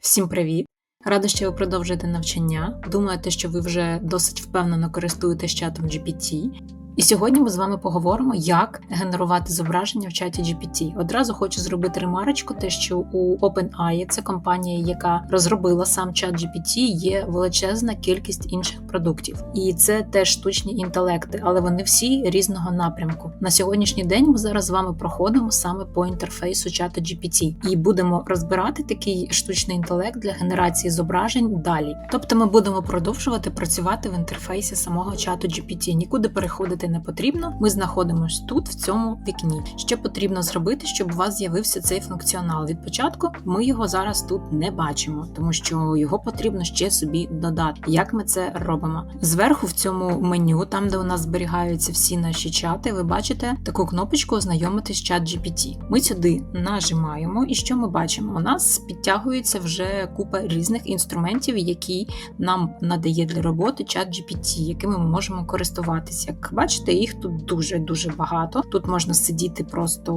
Всім привіт! Рада, що ви продовжуєте навчання. Думаєте, що ви вже досить впевнено користуєтесь чатом GPT. І сьогодні ми з вами поговоримо, як генерувати зображення в чаті GPT. Одразу хочу зробити ремарочку, те, що у OpenAI, це компанія, яка розробила сам чат GPT, є величезна кількість інших продуктів, і це теж штучні інтелекти, але вони всі різного напрямку. На сьогоднішній день ми зараз з вами проходимо саме по інтерфейсу чату GPT і будемо розбирати такий штучний інтелект для генерації зображень далі. Тобто, ми будемо продовжувати працювати в інтерфейсі самого чату GPT, нікуди переходити не потрібно. Ми знаходимося тут, в цьому вікні. Що потрібно зробити, щоб у вас з'явився цей функціонал? Від початку ми його зараз тут не бачимо, тому що його потрібно ще собі додати. Як ми це робимо? Зверху в цьому меню, там де у нас зберігаються всі наші чати, ви бачите таку кнопочку Ознайомитись з чат GPT. Ми сюди нажимаємо, і що ми бачимо? У нас підтягується вже купа різних інструментів, які нам надає для роботи чат GPT, якими ми можемо користуватися. Як бачите, їх тут дуже-дуже багато. Тут можна сидіти просто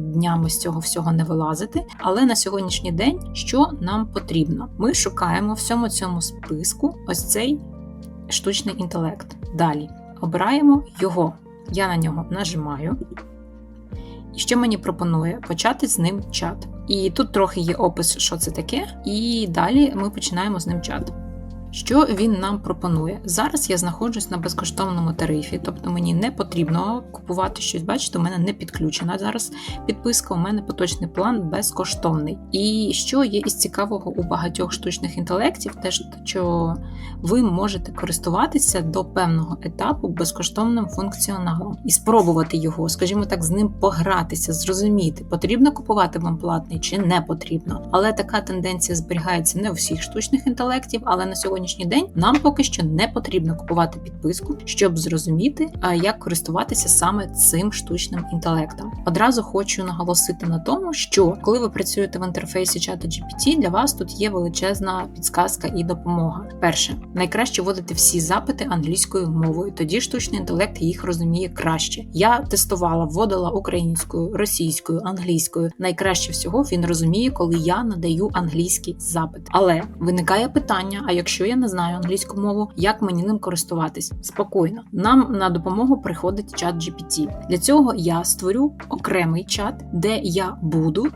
днями з цього всього не вилазити. Але на сьогоднішній день що нам потрібно? Ми шукаємо всьому цьому списку ось цей штучний інтелект. Далі обираємо його. Я на нього нажимаю. І що мені пропонує? Почати з ним чат. І тут трохи є опис, що це таке, і далі ми починаємо з ним чат. Що він нам пропонує? Зараз я знаходжусь на безкоштовному тарифі, тобто мені не потрібно купувати щось. Бачите, у мене не підключена зараз підписка. У мене поточний план безкоштовний. І що є із цікавого у багатьох штучних інтелектів, те, що ви можете користуватися до певного етапу безкоштовним функціоналом і спробувати його, скажімо так, з ним погратися, зрозуміти, потрібно купувати вам платний чи не потрібно. Але така тенденція зберігається не у всіх штучних інтелектів, але на сьогодні сьогоднішній день нам поки що не потрібно купувати підписку, щоб зрозуміти, як користуватися саме цим штучним інтелектом. Одразу хочу наголосити на тому, що коли ви працюєте в інтерфейсі чату GPT, для вас тут є величезна підсказка і допомога. Перше, найкраще вводити всі запити англійською мовою, тоді штучний інтелект їх розуміє краще. Я тестувала, вводила українською, російською, англійською. Найкраще всього він розуміє, коли я надаю англійський запит. Але виникає питання: а якщо я не знаю англійську мову, як мені ним користуватись спокійно. Нам на допомогу приходить чат GPT. Для цього я створю окремий чат, де я буду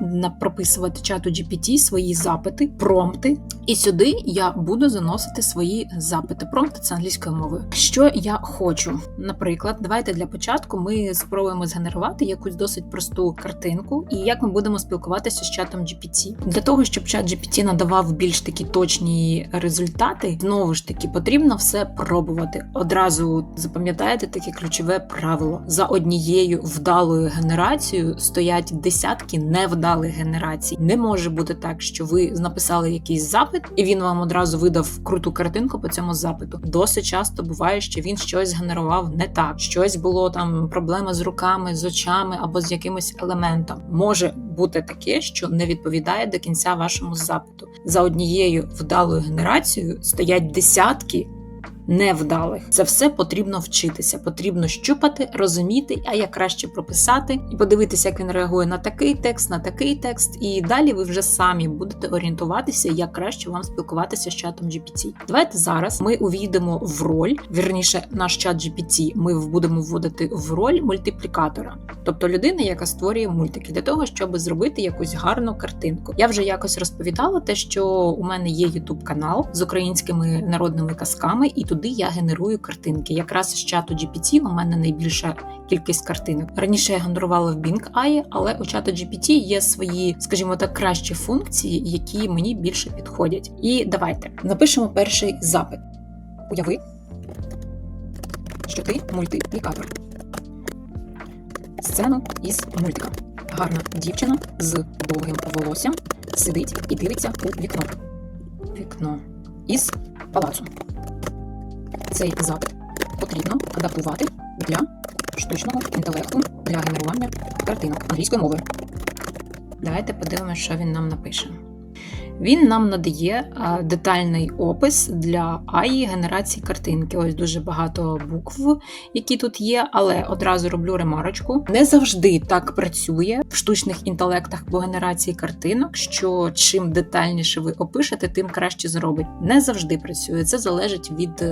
прописувати чату GPT свої запити, промпти, і сюди я буду заносити свої запити. Промпти це англійською мовою. Що я хочу? Наприклад, давайте для початку ми спробуємо згенерувати якусь досить просту картинку, і як ми будемо спілкуватися з чатом GPT. Для того щоб чат GPT надавав більш такі точні результати почати, знову ж таки потрібно все пробувати. Одразу запам'ятаєте таке ключове правило: за однією вдалою генерацією стоять десятки невдалих генерацій. Не може бути так, що ви написали якийсь запит, і він вам одразу видав круту картинку по цьому запиту. Досить часто буває, що він щось генерував не так, щось було там проблема з руками, з очами або з якимось елементом. Може бути таке, що не відповідає до кінця вашому запиту. За однією вдалою генерацією стоять десятки невдалих. Це все потрібно вчитися. Потрібно щупати, розуміти, а як краще прописати, і подивитися, як він реагує на такий текст, на такий текст. І далі ви вже самі будете орієнтуватися, як краще вам спілкуватися з чатом GPT. Давайте зараз ми увійдемо в роль, вірніше, наш чат GPT ми будемо вводити в роль мультиплікатора, тобто людини, яка створює мультики, для того, щоб зробити якусь гарну картинку. Я вже якось розповідала те, що у мене є YouTube канал з українськими народними казками, і тут туди я генерую картинки. Якраз з чату GPT у мене найбільша кількість картинок. Раніше я генерувала в Bing AI, але у чату GPT є свої, скажімо так, кращі функції, які мені більше підходять. І давайте напишемо перший запит. Уяви, що ти мультиплікатор. Сцену із мультика. Гарна дівчина з довгим волоссям сидить і дивиться у вікно. Вікно із палацу цей запит потрібно адаптувати для штучного інтелекту для генерування картинок англійської мови. Давайте подивимося, що він нам напише. Він нам надає детальний опис для АІ генерації картинки. Ось дуже багато букв, які тут є, але одразу роблю ремарочку. Не завжди так працює в штучних інтелектах по генерації картинок, що чим детальніше ви опишете, тим краще зробить. Не завжди працює. Це залежить від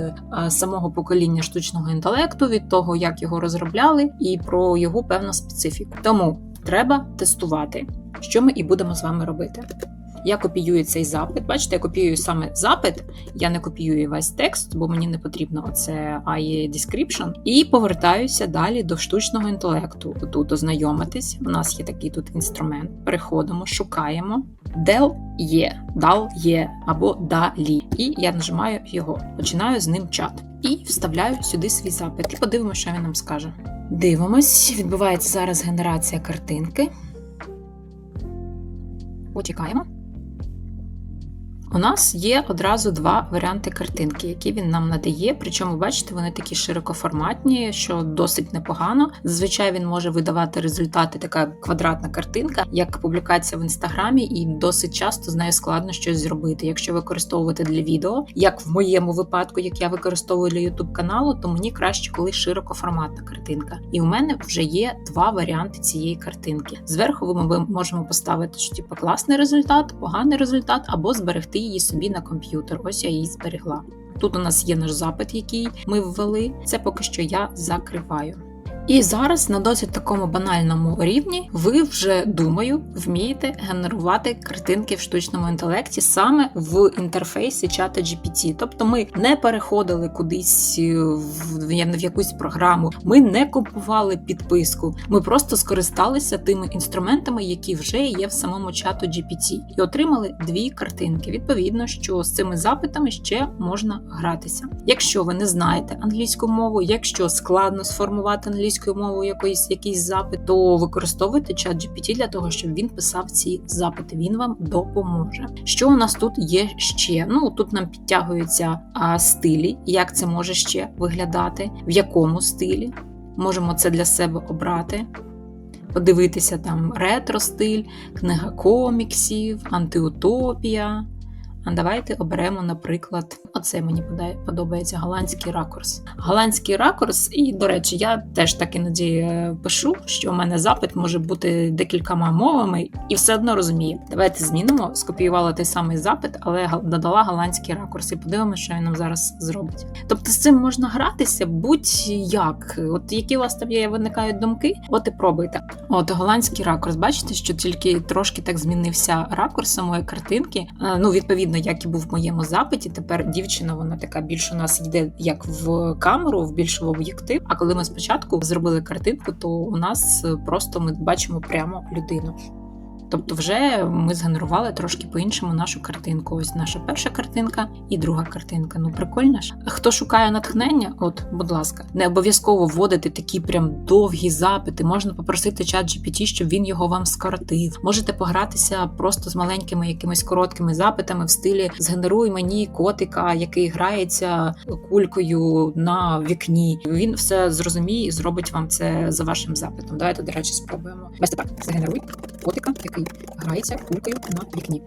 самого покоління штучного інтелекту, від того, як його розробляли, і про його певну специфіку. Тому треба тестувати, що ми і будемо з вами робити. Я копіюю цей запит. Бачите, я копіюю саме запит, я не копіюю весь текст, бо мені не потрібно оце AI description. І повертаюся далі до штучного інтелекту. Тут ознайомитись. У нас є такий тут інструмент. Переходимо, шукаємо. Del є, дал є або далі. І я нажимаю його, починаю з ним чат. І вставляю сюди свій запит. І подивимося, що він нам скаже. Дивимось, відбувається зараз генерація картинки. Почекаємо. У нас є одразу два варіанти картинки, які він нам надає. Причому, бачите, вони такі широкоформатні, що досить непогано. Зазвичай він може видавати результати, така квадратна картинка, як публікація в інстаграмі, і досить часто з нею складно щось зробити. Якщо використовувати для відео, як в моєму випадку, як я використовую для youtube каналу, то мені краще, коли широкоформатна картинка. І у мене вже є два варіанти цієї картинки. Зверху ми можемо поставити, що типу класний результат, поганий результат або зберегти її собі на комп'ютер. Ось я її зберегла. Тут у нас є наш запит, який ми ввели. Це поки що я закриваю. І зараз на досить такому банальному рівні ви вже думаю вмієте генерувати картинки в штучному інтелекті саме в інтерфейсі чата GPT. Тобто ми не переходили кудись в, в якусь програму, ми не купували підписку, ми просто скористалися тими інструментами, які вже є в самому чату GPT, і отримали дві картинки. Відповідно, що з цими запитами ще можна гратися. Якщо ви не знаєте англійську мову, якщо складно сформувати англійську англійською мовою якийсь, якийсь запит, то використовуйте чат GPT для того, щоб він писав ці запити. Він вам допоможе. Що у нас тут є ще? Ну тут нам підтягуються а, стилі, як це може ще виглядати, в якому стилі. Можемо це для себе обрати. Подивитися там ретро-стиль, книга коміксів, антиутопія. А давайте оберемо, наприклад, оце мені подобається голландський ракурс. Голландський ракурс, і, до речі, я теж так іноді е, пишу, що у мене запит може бути декількома мовами, і все одно розумію. Давайте змінимо, скопіювала той самий запит, але додала голландський ракурс, і подивимося, що він нам зараз зробить. Тобто з цим можна гратися будь-як. От які у вас там є, виникають думки, от і пробуйте. От голландський ракурс, бачите, що тільки трошки так змінився ракурс самої картинки. Е, ну, відповідно як і був в моєму запиті. Тепер дівчина вона така більше у нас йде як в камеру, в більш в об'єктив. А коли ми спочатку зробили картинку, то у нас просто ми бачимо прямо людину. Тобто, вже ми згенерували трошки по-іншому нашу картинку. Ось наша перша картинка і друга картинка. Ну прикольно ж. Хто шукає натхнення, от, будь ласка, не обов'язково вводити такі прям довгі запити. Можна попросити чат GPT, щоб він його вам скоротив. Можете погратися просто з маленькими якимись короткими запитами в стилі Згенеруй мені котика, який грається кулькою на вікні. Він все зрозуміє і зробить вам це за вашим запитом. Давайте, до речі, спробуємо. Ось так, згенеруй котика, який грається кулькою на вікні.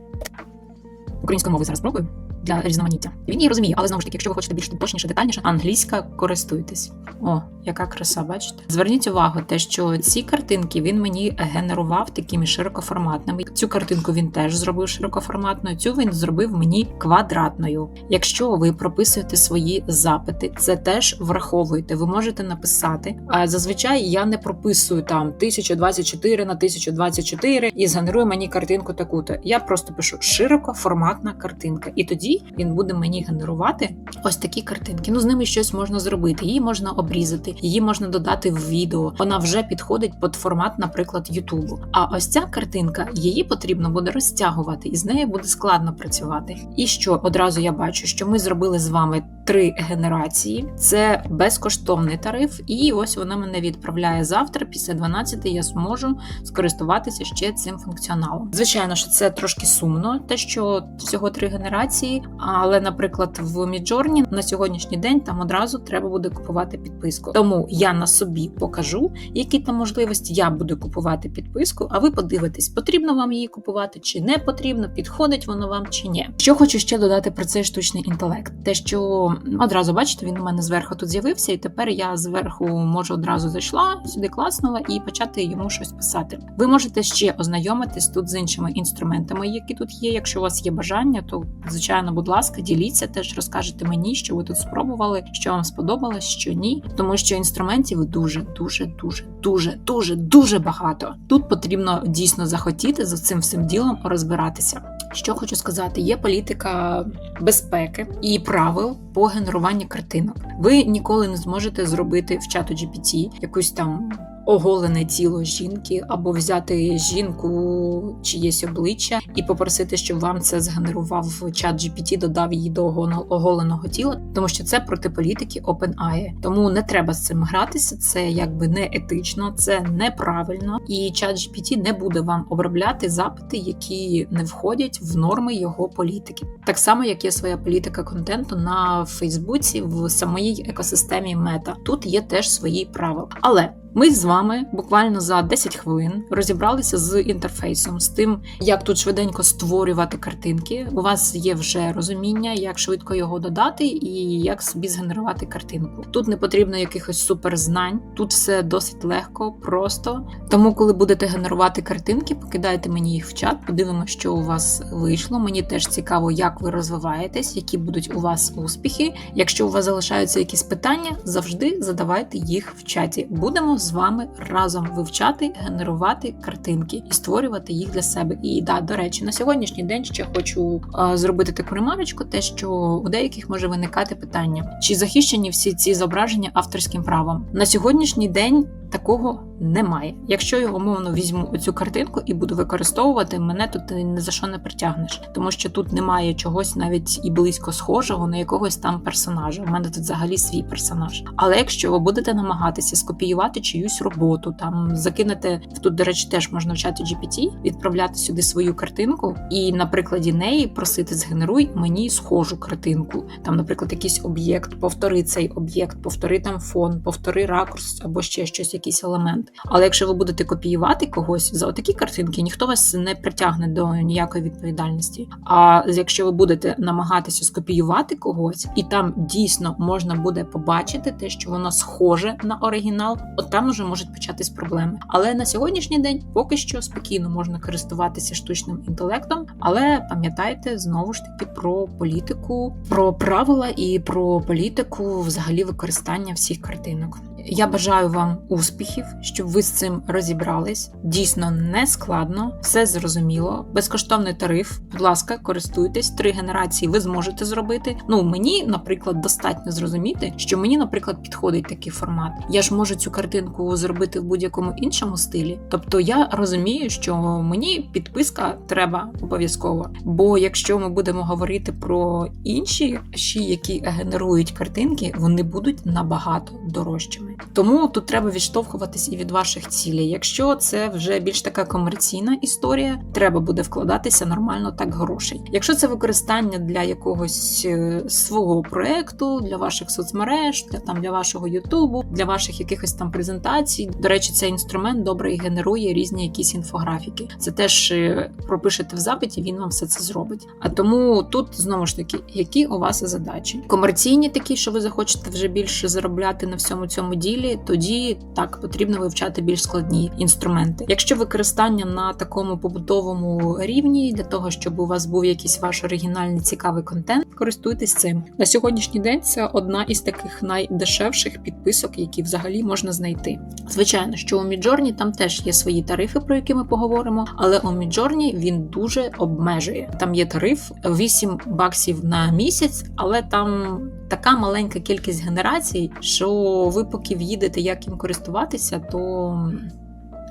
Українською мовою зараз спробую для різноманіття. Він її розуміє, але знову ж таки, якщо ви хочете більш точніше, детальніше, англійська користуйтесь. О, яка краса, бачите? Зверніть увагу, те, що ці картинки він мені генерував такими широкоформатними. Цю картинку він теж зробив широкоформатною, цю він зробив мені квадратною. Якщо ви прописуєте свої запити, це теж враховуєте. Ви можете написати. А зазвичай я не прописую там 1024 на 1024 і згенерує мені картинку таку-то. Я просто пишу широкоформатна картинка. І тоді він буде мені генерувати ось такі картинки. Ну з ними щось можна зробити. Її можна обрізати, її можна додати в відео. Вона вже підходить під формат, наприклад, Ютубу. А ось ця картинка її потрібно буде розтягувати, і з нею буде складно працювати. І що одразу я бачу, що ми зробили з вами три генерації. Це безкоштовний тариф, і ось вона мене відправляє завтра. Після 12 я зможу скористуватися ще цим функціоналом. Звичайно, що це трошки сумно, те, що всього три генерації. Але, наприклад, в Міджорні на сьогоднішній день там одразу треба буде купувати підписку. Тому я на собі покажу, які там можливості я буду купувати підписку. А ви подивитесь, потрібно вам її купувати чи не потрібно, підходить воно вам чи ні. Що хочу ще додати про цей штучний інтелект, те, що одразу бачите, він у мене зверху тут з'явився, і тепер я зверху можу одразу зайшла сюди класнула і почати йому щось писати. Ви можете ще ознайомитись тут з іншими інструментами, які тут є. Якщо у вас є бажання, то звичайно, будь ласка, діліться теж, розкажете мені, що ви тут спробували, що вам сподобалось, що ні, тому що інструментів дуже, дуже, дуже, дуже, дуже, дуже багато. Тут потрібно дійсно захотіти за цим всім ділом розбиратися. Що хочу сказати, є політика безпеки і правил по генеруванню картинок. Ви ніколи не зможете зробити в чату GPT якусь там. Оголене тіло жінки, або взяти жінку чиєсь обличчя і попросити, щоб вам це згенерував чат GPT, додав її до оголеного тіла, тому що це проти політики OpenAI. Тому не треба з цим гратися. Це якби не етично, це неправильно, і чат GPT не буде вам обробляти запити, які не входять в норми його політики. Так само, як є своя політика контенту на Фейсбуці в самій екосистемі Мета. Тут є теж свої правила, але ми з вами буквально за 10 хвилин розібралися з інтерфейсом, з тим, як тут швиденько створювати картинки. У вас є вже розуміння, як швидко його додати і як собі згенерувати картинку. Тут не потрібно якихось суперзнань, тут все досить легко, просто. Тому, коли будете генерувати картинки, покидайте мені їх в чат, подивимося, що у вас вийшло. Мені теж цікаво, як ви розвиваєтесь, які будуть у вас успіхи. Якщо у вас залишаються якісь питання, завжди задавайте їх в чаті. Будемо з вами разом вивчати, генерувати картинки і створювати їх для себе. І да, до речі, на сьогоднішній день ще хочу е, зробити таку ремарочку, те, що у деяких може виникати питання, чи захищені всі ці зображення авторським правом на сьогоднішній день. Такого немає. Якщо я умовно візьму оцю картинку і буду використовувати, мене тут ні за що не притягнеш, тому що тут немає чогось навіть і близько схожого на якогось там персонажа. У мене тут взагалі свій персонаж. Але якщо ви будете намагатися скопіювати чиюсь роботу, там закинете тут, до речі, теж можна вчати GPT, відправляти сюди свою картинку, і на прикладі неї просити згенеруй мені схожу картинку. Там, наприклад, якийсь об'єкт, повтори цей об'єкт, повтори там фон, повтори ракурс або ще щось якийсь елемент. Але якщо ви будете копіювати когось за отакі картинки, ніхто вас не притягне до ніякої відповідальності. А якщо ви будете намагатися скопіювати когось, і там дійсно можна буде побачити те, що воно схоже на оригінал, от там вже можуть початись проблеми. Але на сьогоднішній день поки що спокійно можна користуватися штучним інтелектом, але пам'ятайте знову ж таки про політику, про правила і про політику взагалі використання всіх картинок. Я бажаю вам успіхів, щоб ви з цим розібрались. Дійсно не складно, все зрозуміло. Безкоштовний тариф, будь ласка, користуйтесь. Три генерації ви зможете зробити. Ну мені, наприклад, достатньо зрозуміти, що мені, наприклад, підходить такий формат. Я ж можу цю картинку зробити в будь-якому іншому стилі. Тобто я розумію, що мені підписка треба обов'язково. Бо якщо ми будемо говорити про інші, ще які генерують картинки, вони будуть набагато дорожчими. Тому тут треба відштовхуватись і від ваших цілей. Якщо це вже більш така комерційна історія, треба буде вкладатися нормально так грошей. Якщо це використання для якогось е, свого проекту, для ваших соцмереж, для там для вашого Ютубу, для ваших якихось там презентацій. До речі, цей інструмент добре і генерує різні якісь інфографіки. Це теж е, пропишете в запиті, він вам все це зробить. А тому тут знову ж таки, які у вас задачі комерційні, такі, що ви захочете вже більше заробляти на всьому цьому ділі, тоді так потрібно вивчати більш складні інструменти. Якщо використання на такому побутовому рівні для того, щоб у вас був якийсь ваш оригінальний цікавий контент, користуйтесь цим на сьогоднішній день. Це одна із таких найдешевших підписок, які взагалі можна знайти. Звичайно, що у Midjourney там теж є свої тарифи, про які ми поговоримо, але у Midjourney він дуже обмежує. Там є тариф 8 баксів на місяць, але там така маленька кількість генерацій, що ви поки в'їдете, як їм користуватися, то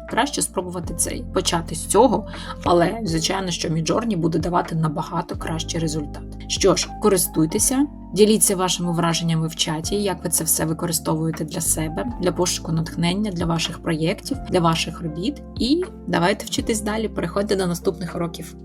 краще спробувати цей почати з цього. Але звичайно, що Midjourney буде давати набагато кращий результат. Що ж, користуйтеся, діліться вашими враженнями в чаті, як ви це все використовуєте для себе, для пошуку натхнення, для ваших проєктів, для ваших робіт. І давайте вчитись далі. Переходьте до наступних уроків.